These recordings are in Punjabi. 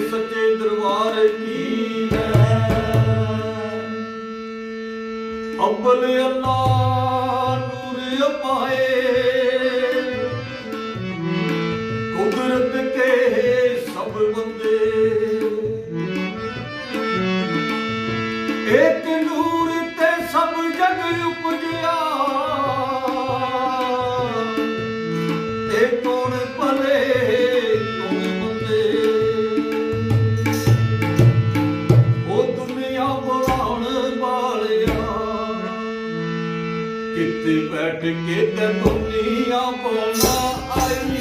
ਸੱਚੇ ਦਰਬਾਰ ਕੀ ਹੈ? ਅਬਲ ਅੱਲਾ ਨੂਰ ਪਾਏ ਕੁਦਰਤ ਕੇ ਸਭ ਬੰਦੇ। ਇੱਕ ਨੂਰ ਤੇ ਸਭ ਜਗ ਉਪਰ ਤੇ ਬੈਠ ਕੇ ਤੇ ਦੁਨੀਆ ਬਣਾ ਆਈ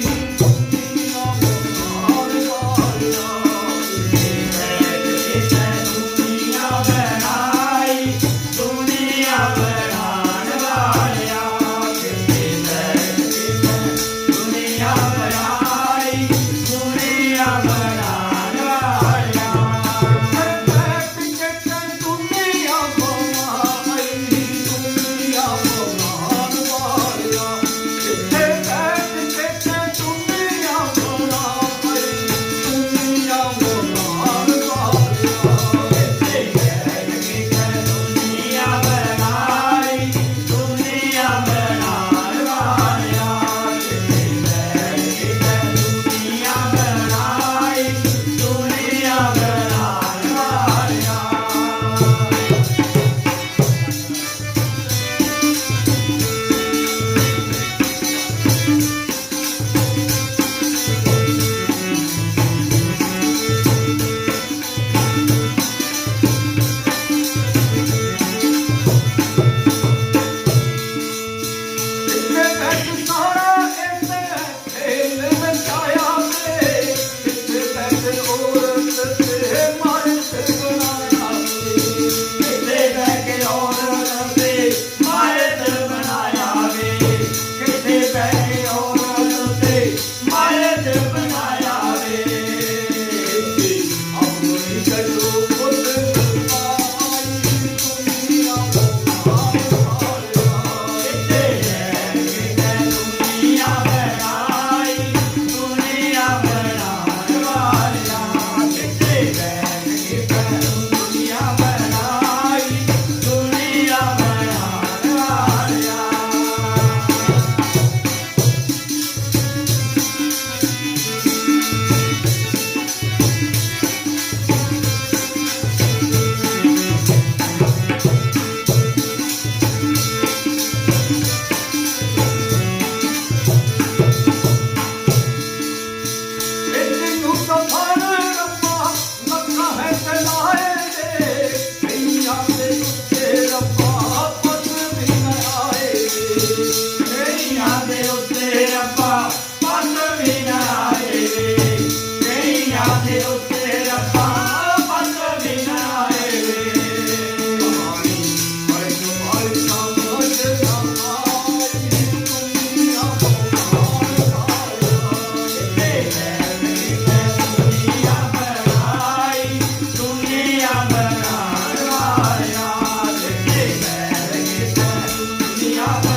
minha